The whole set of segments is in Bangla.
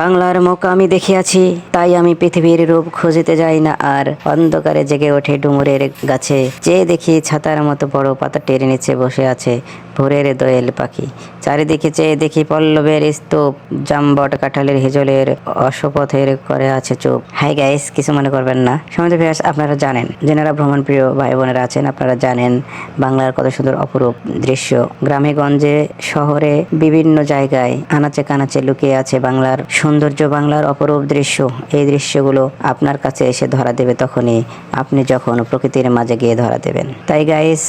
বাংলার মুখ আমি দেখিয়াছি, তাই আমি পৃথিবীর রূপ খুঁজিতে যাই না আর অন্ধকারে জেগে ওঠে ডুমুরের গাছে। চেয়ে দেখি ছাতার মতো বড় পাতা টেনে নিচে বসে আছে ভোরের দোয়েল পাখি। চারিদিকে চেয়ে দেখি পল্লবের স্তূপ, জামবট কাঁঠালের হিজলের অশপথের করে আছে চুপ হাই গাইস, কিছু মনে করবেন না। সমিত ভিয়াস আপনারা জানেন, যেনারা ভ্রমণ প্রিয় ভাই বোনেরা আছেন, আপনারা জানেন বাংলার কত সুন্দর অপরূপ দৃশ্য। গ্রামে গঞ্জে শহরে বিভিন্ন জায়গায় আনাচে কানাচে লুকিয়ে আছে বাংলার সৌন্দর্য বাংলার অপরূপ দৃশ্য। এই দৃশ্যগুলো আপনার কাছে এসে ধরা দেবে তখনই। আপনি যখন প্রকৃতির মাঝে গিয়ে ধরা দেবেন। তাই গাইস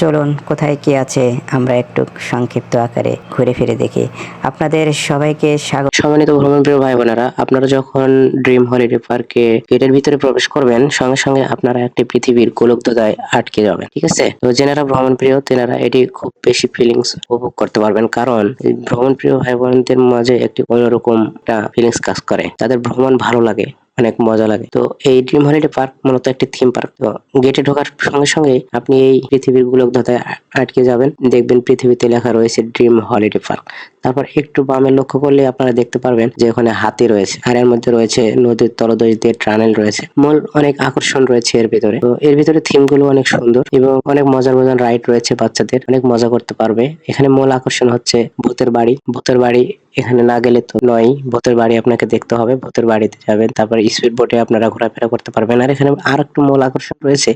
চলুন, কোথায় কি আছে, আমরা একটু সংক্ষিপ্ত আকারে ঘুরে ফিরে দেখি। আপনাদের সবাইকে স্বাগত। সম্মানিত ভ্রমণপ্রিয় ভাই বোনেরা আপনারা যখন ড্রিম হলিডে পার্কে গেটের ভিতরে প্রবেশ করবেন, সঙ্গে সঙ্গে আপনারা একটি পৃথিবীর গোলকদায় আটকে যাবেন, ঠিক আছে? তো যেনারা ভ্রমণ প্রিয় তেনারা এটি খুব বেশি ফিলিংস উপভোগ করতে পারবেন, কারণ এই ভ্রমণ প্রিয় ভাই বোনদের মাঝে একটি অন্যরকম একটা ফিলিংস কাজ করে। তাদের ভ্রমণ ভালো লাগে। অনেক মজা লাগে। তো এই ড্রিম হলিডে পার্ক মূলত একটি থিম পার্ক তো গেটে ঢোকার সঙ্গে সঙ্গে আপনি এই পৃথিবীর গোলকধাতায় আটকে যাবেন। দেখবেন পৃথিবীতে লেখা রয়েছে ড্রিম হলিডে পার্ক তারপর একটু বামে লক্ষ্য করলে আপনারা দেখতে পারবেন যে ওখানে হাতি রয়েছে, আর এর মধ্যে রয়েছে নদীর তলদেশ দিয়ে টানেল রয়েছে। মূল অনেক আকর্ষণ রয়েছে এর ভিতরে। তো এর ভিতরে থিমগুলো অনেক সুন্দর এবং অনেক মজার মজার রাইড রয়েছে বাচ্চাদের। অনেক মজা করতে পারবে। এখানে মূল আকর্ষণ হচ্ছে ভূতের বাড়ি। ভূতের বাড়ি এখানে না গেলে তো নয়। ভূতের বাড়ি আপনাকে দেখতে হবে। ভূতের বাড়িতে যাবেন। তারপর স্পিড বোটে আপনারা ঘোরাফেরা করতে পারবেন। আর এখানে আর একটু মূল আকর্ষণ রয়েছে,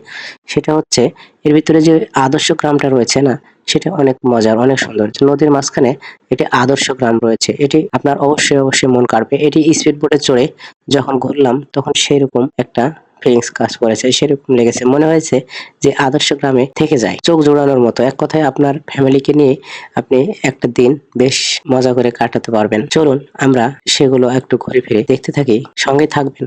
সেটা হচ্ছে এর ভিতরে যে আদর্শ গ্রামটা রয়েছে না সেটা অনেক মজার, অনেক সুন্দর। নদীর মাঝখানে একটি আদর্শ গ্রাম রয়েছে, এটি আপনার অবশ্যই অবশ্যই মন কাড়বে। এটি স্পিড বোটে চড়ে যখন ঘুরলাম, তখন সেই রকম একটা ফিলিংস কাজ করেছে, সেরকম লেগেছে। মনে হয়েছে যে আদর্শ গ্রামে থেকে যায়, চোখ জোড়ানোর মতো। এক কথায় আপনার ফ্যামিলিকে নিয়ে আপনি একটা দিন বেশ মজা করে কাটাতে পারবেন। চলুন, আমরা সেগুলো একটু ঘুরে ফিরে দেখতে থাকি, সঙ্গে থাকবেন।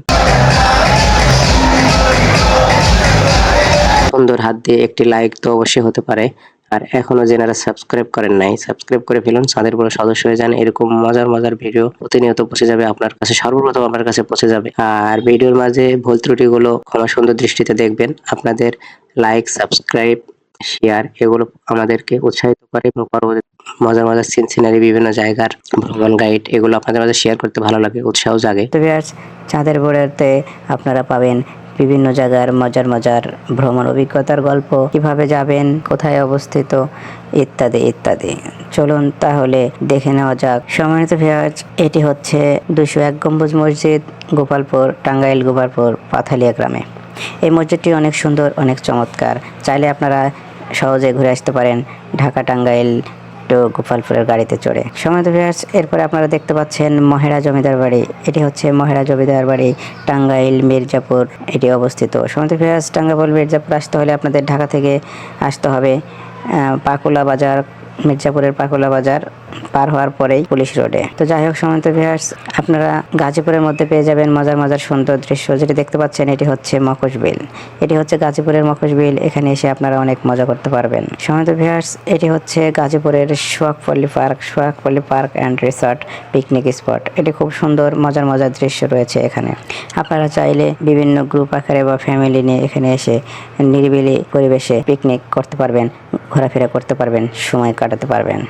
সুন্দর হাত দিয়ে একটি লাইক তো অবশ্যই হতে পারে। আর এখনও যেনারা সাবস্ক্রাইব করেন নাই সাবস্ক্রাইব করে ফেলুন। সাদের বড় সদস্য হয়ে যান, এরকম মজার মজার ভিডিও প্রতিনিয়ত পৌঁছে যাবে, আপনার কাছে সর্বপ্রথম আপনার কাছে পৌঁছে যাবে। আর ভিডিওর মাঝে ভুল ত্রুটিগুলো ক্ষমা সুন্দর দৃষ্টিতে দেখবেন। আপনাদের লাইক সাবস্ক্রাইব শেয়ার এগুলো আমাদেরকে উৎসাহিত করে এবং পরবর্তী মজার মজার সিন সিনারি বিভিন্ন জায়গার ভ্রমণ গাইড এগুলো আপনাদের মাঝে শেয়ার করতে ভালো লাগে, উৎসাহ জাগে। তো চাঁদের বোর্ডেতে আপনারা পাবেন বিভিন্ন জায়গার মজার মজার ভ্রমণ অভিজ্ঞতার গল্প, কীভাবে যাবেন, কোথায় অবস্থিত, ইত্যাদি ইত্যাদি। চলুন তাহলে দেখে নেওয়া যাক। সম্মানিত ভিউয়ার্স এটি হচ্ছে দুশো এক গম্বুজ মসজিদ, গোপালপুর, টাঙ্গাইল, গোপালপুর, পাথালিয়া গ্রামে। এই মসজিদটি অনেক সুন্দর, অনেক চমৎকার। চাইলে আপনারা সহজে ঘুরে আসতে পারেন ঢাকা টাঙ্গাইল টু গোপালপুরের গাড়িতে চড়ে। সময় ভিউয়ার্স এরপরে আপনারা দেখতে পাচ্ছেন মহেরা জমিদার বাড়ি। এটি হচ্ছে মহেরা জমিদার বাড়ি, টাঙ্গাইল, মির্জাপুর। এটি অবস্থিত। সময় ভিউয়ার্স টাঙ্গাইল, মির্জাপুর আসতে হলে আপনাদের ঢাকা থেকে আসতে হবে পাকুলা বাজার, মির্জাপুরের পাকুলা বাজার। পার হওয়ার পরেই পুলিশ রোডে। তো যাই হোক সমান্ত ভিউয়ার্স, আপনারা গাজীপুরের মধ্যে পেয়ে যাবেন মজার মজার সুন্দর দৃশ্য। যেটি দেখতে পাচ্ছেন, এটি হচ্ছে মকশ বিল। এটি হচ্ছে গাজীপুরের মকশ বিল। এখানে এসে আপনারা অনেক মজা করতে পারবেন। সমান্ত ভিউয়ার্স, এটি হচ্ছে গাজীপুরের Sohagpalli park Sohagpalli park and resort picnic spot. এটি খুব সুন্দর, মজার মজার দৃশ্য রয়েছে এখানে। আপনারা চাইলে বিভিন্ন গ্রুপ আকারে বা ফ্যামিলি নিয়ে এখানে এসে নিরিবিলি পরিবেশে পিকনিক করতে পারবেন, ঘোরাফেরা করতে পারবেন, সময় কাটাতে পারবেন।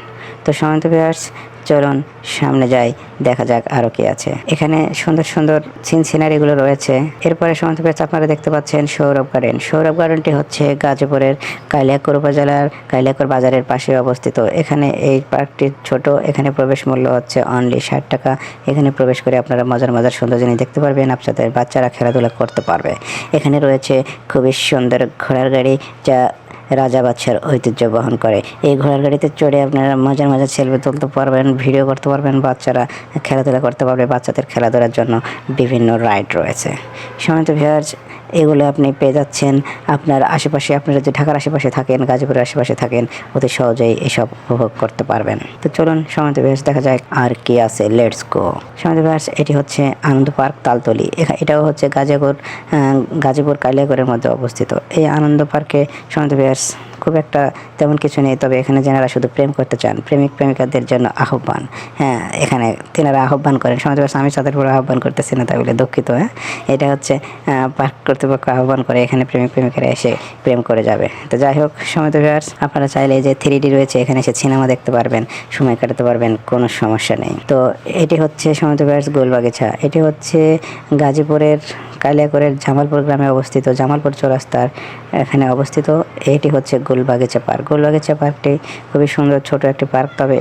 তো সমান্ত ভিউয়ার্স, চলুন সামনে যাই, দেখা যাক আরও কি আছে। এখানে সুন্দর সুন্দর সিন সিনারিগুলো রয়েছে। এরপরে সমান্ত ভিউয়ার্স, আপনারা দেখতে পাচ্ছেন সৌরভ গার্ডেন। সৌরভ গার্ডেনটি হচ্ছে গাজীপুরের কালিয়াকর উপজেলার কালিয়াকর বাজারের পাশে অবস্থিত। এখানে এই পার্কটি ছোট এখানে প্রবেশ মূল্য হচ্ছে অনলি ষাট টাকা। এখানে প্রবেশ করে আপনারা মজার মজার সুন্দর জিনিস দেখতে পারবেন, আপনাদের বাচ্চারা খেলাধুলা করতে পারবে। এখানে রয়েছে খুবই সুন্দর ঘোড়ার গাড়ি, যা রাজা বাচ্চার ঐতিহ্য বহন করে। এই ঘোড়ার গাড়িতে চড়ে আপনারা মজার মজার ছেলে তুলতে পারবেন ভিডিও করতে পারবেন, বাচ্চারা খেলাধুলা করতে পারবে বাচ্চাদের খেলাধুলার জন্য বিভিন্ন রাইড রয়েছে। সময় তো ভিউয়ার্স এগুলো আপনি পেয়ে যাচ্ছেন। আপনার আশেপাশে, আপনারা যে ঢাকার আশেপাশে থাকেন, গাজীপুরের আশেপাশে থাকেন, অতি সহজেই এসব উপভোগ করতে পারবেন। তো চলুন সমিত ভিউয়ার্স দেখা যায় আর কি আছে। লেটস গো সমিত ভিউয়ার্স এটি হচ্ছে আনন্দ পার্ক তালতলি। এটাও হচ্ছে গাজীপুর গাজীপুর কালিয়াগড়ের মধ্যে অবস্থিত। এই আনন্দ পার্কে সমিত ভিউয়ার্স খুব একটা তেমন কিছু নেই, তবে এখানে যেনারা শুধু প্রেম করতে চান, প্রেমিক প্রেমিকাদের জন্য আহ্বান। হ্যাঁ এখানে তেনারা আহ্বান করেন। সমাজ আমি তাদের উপর আহ্বান করতেছি না, তাই বলে দুঃখিত হ্যাঁ। এটা হচ্ছে পার্ক কর্তৃপক্ষ আহ্বান করে এখানে প্রেমিক প্রেমিকারা এসে প্রেম করে যাবে। তো যাই হোক, সময় তো ভিউয়ার্স, আপনারা চাইলে যে থ্রি ডি রয়েছে, এখানে এসে সিনেমা দেখতে পারবেন, সময় কাটাতে পারবেন, কোনো সমস্যা নেই। তো এটি হচ্ছে, সময় তো ভিউয়ার্স গোলবাগিচা এটি হচ্ছে গাজীপুরের, কালিয়াকরের জামালপুর গ্রামে অবস্থিত, জামালপুর চৌরাস্তার এখানে অবস্থিত। এটি হচ্ছে গোলবাগিচা পার্ক। গোলবাগিচা পার্কটি খুবই সুন্দর, ছোট একটি পার্ক, তবে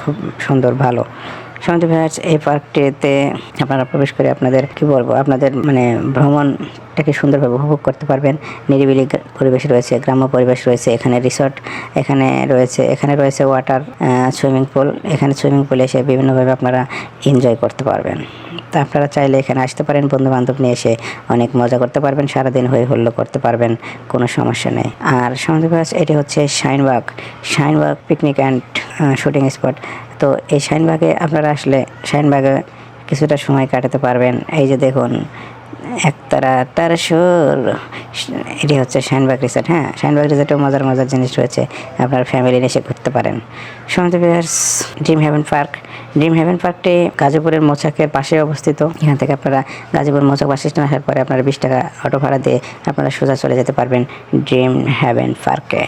খুব সুন্দর, ভালো। সমিতি ভিউয়ার্স এই পার্কটিতে আপনারা প্রবেশ করে আপনাদের, কি বলব, আপনাদের মানে ভ্রমণটাকে সুন্দরভাবে উপভোগ করতে পারবেন। নিরিবিলি পরিবেশ রয়েছে, গ্রাম্য পরিবেশ রয়েছে, এখানে রিসর্ট, এখানে রয়েছে এখানে রয়েছে ওয়াটার সুইমিং পুল। এখানে সুইমিং পুলে এসে বিভিন্নভাবে আপনারা এনজয় করতে পারবেন। তা আপনারা চাইলে এখানে আসতে পারেন বন্ধু বান্ধব নিয়ে এসে অনেক মজা করতে পারবেন, সারাদিন হয়ে হল্লো করতে পারবেন, কোনো সমস্যা নেই। আর সমাধি এটি হচ্ছে Shinebag Shinebag picnic and shooting spot তো এই শাইনবাগে আপনারা আসলে শাইনবাগে কিছুটা সময় কাটাতে পারবেন। এই যে দেখুন, একতারা তার সুর, এটি হচ্ছে শাইনবাগ রিসোর্ট হ্যাঁ শাইনবাগ রিসোর্টেও মজার মজার জিনিস রয়েছে। আপনার ফ্যামিলি নিয়ে এসে ঘুরতে পারেন। বিহার্স dream heaven park dream heaven পার্কটি গাজীপুরের মোচাকের পাশে অবস্থিত। এখান থেকে আপনারা গাজীপুর মোচাক বাস স্ট্যান্ড আসার পরে আপনারা বিশ টাকা অটো ভাড়া দিয়ে আপনারা সোজা চলে যেতে পারবেন ড্রিম হেভেন পার্কে।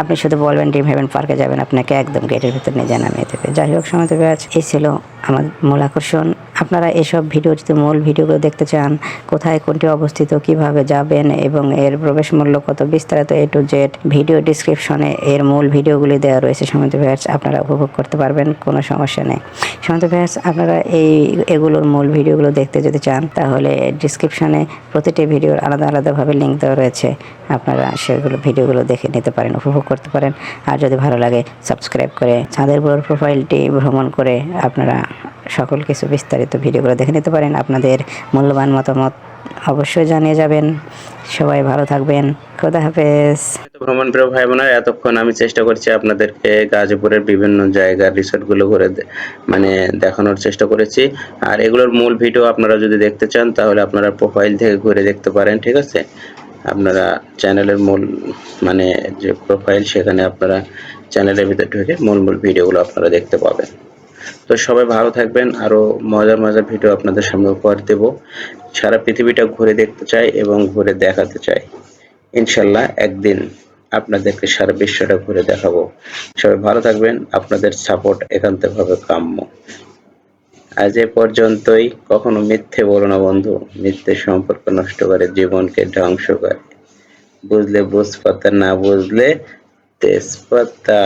আপনি শুধু বলবেন ড্রিম হেভেন পার্কে যাবেন, আপনাকে একদম গেটের ভিতরে নিয়ে জানা নামিয়ে দেবে যাই হোক, সময় বিহাজ এই ছিল আমার মূল আকর্ষণ। আপনারা এসব ভিডিও যদি মূল ভিডিওগুলো দেখতে চান, কোথায় কোনটি অবস্থিত, কীভাবে যাবেন এবং এর প্রবেশ মূল্য কত, বিস্তারিত এ টু জেড ভিডিও ডিসক্রিপশনে এর মূল ভিডিওগুলি দেওয়া রয়েছে। সমিত ভ্যাটস আপনারা উপভোগ করতে পারবেন, কোনো সমস্যা নেই। সমিত ভ্যাটস আপনারা এই এগুলোর মূল ভিডিওগুলো দেখতে যদি চান, তাহলে ডিসক্রিপশনে প্রতিটি ভিডিওর আলাদা আলাদাভাবে লিঙ্ক দেওয়া রয়েছে। আপনারা সেগুলো ভিডিওগুলো দেখে নিতে পারেন, উপভোগ করতে পারেন। আর যদি ভালো লাগে, সাবস্ক্রাইব করে, চাঁদের বড় প্রোফাইলটি ভ্রমণ করে আপনারা সকল কিছু বিস্তারিত ভিডিওগুলো দেখে নিতে পারেন। আপনাদের মূল্যবান মতামত অবশ্যই জানিয়ে যাবেন। সবাই ভালো থাকবেন। খোদা হাফেজ। ভ্রমণ প্রিয় ভাই বোনেরা এতক্ষণ আমি চেষ্টা করছি আপনাদেরকে গাজীপুরের বিভিন্ন জায়গার রিসোর্টগুলো ঘুরে মানে দেখানোর চেষ্টা করেছি। আর এগুলোর মূল ভিডিও আপনারা যদি দেখতে চান, তাহলে আপনারা প্রোফাইল থেকে ঘুরে দেখতে পারেন, ঠিক আছে? আপনারা চ্যানেলের মূল মানে যে প্রোফাইল সেখানে আপনারা চ্যানেলের ভিতরে ঢুকে মূল মূল ভিডিওগুলো আপনারা দেখতে পাবেন। তো সবাই ভালো থাকবেন। আরও মজার মজার ভিডিও আপনাদের সামনে উপহার দেব। সারা পৃথিবীটা ঘুরে দেখতে চাই এবং ঘুরে দেখাতে চাই। ইনশাল্লাহ একদিন আপনাদেরকে সারা বিশ্বটা ঘুরে দেখাবো। সবাই ভালো থাকবেন। আপনাদের সাপোর্ট একান্তভাবে কাম্য। আজ এ পর্যন্তই। কখনো মিথ্যে বলো না বন্ধু। মিথ্যে সম্পর্ক নষ্ট করে, জীবনকে ধ্বংস করে। বুঝলে বুঝপাতা না বুঝলে তেজপাতা